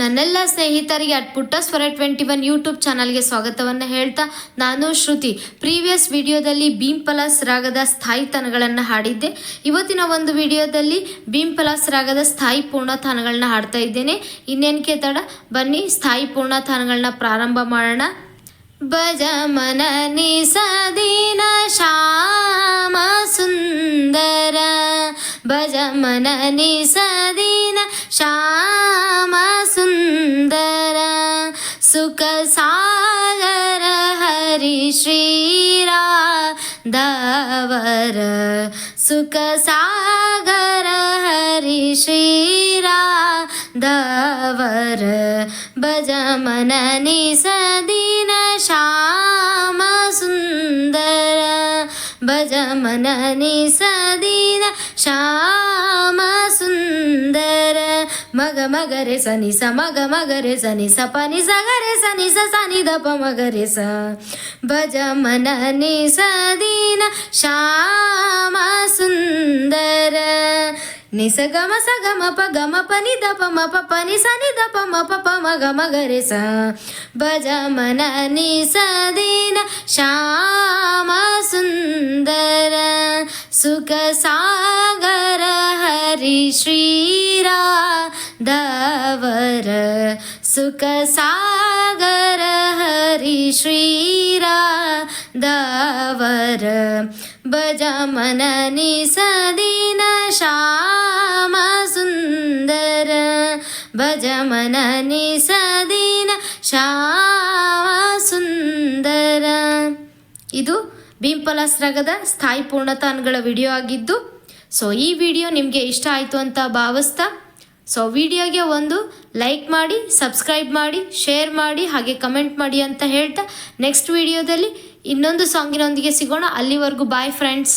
ನನ್ನೆಲ್ಲ ಸ್ನೇಹಿತರಿಗೆ ಅಟ್ ಪುಟ್ಟ ಸ್ವರ ಟ್ವೆಂಟಿ ಒನ್ ಯೂಟ್ಯೂಬ್ ಚಾನಲ್ಗೆ ಸ್ವಾಗತವನ್ನು ಹೇಳ್ತಾ ನಾನು ಶ್ರುತಿ. ಪ್ರೀವಿಯಸ್ ವಿಡಿಯೋದಲ್ಲಿ ಭೀಮ್ ಪಲಾಸ್ ರಾಗದ ಸ್ಥಾಯಿತನಗಳನ್ನು ಹಾಡಿದ್ದೆ. ಇವತ್ತಿನ ಒಂದು ವಿಡಿಯೋದಲ್ಲಿ ಭೀಮ್ ಪಲಾಸ್ ರಾಗದ ಸ್ಥಾಯಿ ಪೂರ್ಣತಾನಗಳನ್ನ ಹಾಡ್ತಾ ಇದ್ದೇನೆ. ಇನ್ನೇನಕ್ಕೆ ತಡ ಬನ್ನಿ, ಸ್ಥಾಯಿ ಪೂರ್ಣತಾನಗಳನ್ನ ಪ್ರಾರಂಭ ಮಾಡೋಣ. ಭಜ ಮನ ಶಾಮ ಸುಂದರ. ಭಜ ಮನ ನಿಸದಿನ सुखसागर हरि शीरा दर सुख सागर हरि शीरा दर भजमननि सदिना श्या सुन्दर। भजमननी सदिना श्या మగ మగ రే సని స మగ మగ రే సని స పని స గరే సని స సని ద ప మగ రే స. భజ మన ని సదీన శ్యామ సుందర. నిస గమ స గమ ప గమ పని ద ప మ ప పని స ని ద ప మ ప ప మ గమ గరే స. భజ మన ని సదీన శ్యామ సుందర. సుఖ సాగర హరి శ్రీరా. ದವರ ಸುಖ ಸಾಗರ ಹರಿ ಶ್ರೀರಾ ದವರ ಭಜ ಮನ ನಿ ಸದಿನ ಶಾಮ ಸುಂದರ ಭಜ ಮನ ನಿ ಸದಿನ ಶ್ಯಾಮ ಸುಂದರ. ಇದು ಬಿಂಪಲ ರಾಗದ ಸ್ಥಾಯಿ ಪೂರ್ಣತಾನ್ಗಳ ವಿಡಿಯೋ ಆಗಿದ್ದು, ಸೊ ಈ ವಿಡಿಯೋ ನಿಮಗೆ ಇಷ್ಟ ಆಯಿತು ಅಂತ ಭಾವಿಸ್ತಾ ಸೊ ವಿಡಿಯೋಗೆ ಒಂದು ಲೈಕ್ ಮಾಡಿ ಸಬ್ಸ್ಕ್ರೈಬ್ ಮಾಡಿ ಶೇರ್ ಮಾಡಿ, ಹಾಗೆ ಕಮೆಂಟ್ ಮಾಡಿ ಅಂತ ಹೇಳ್ತಾ ನೆಕ್ಸ್ಟ್ ವಿಡಿಯೋದಲ್ಲಿ ಇನ್ನೊಂದು ಸಾಂಗಿನೊಂದಿಗೆ ಸಿಗೋಣ. ಅಲ್ಲಿವರೆಗೂ ಬಾಯ್ ಫ್ರೆಂಡ್ಸ್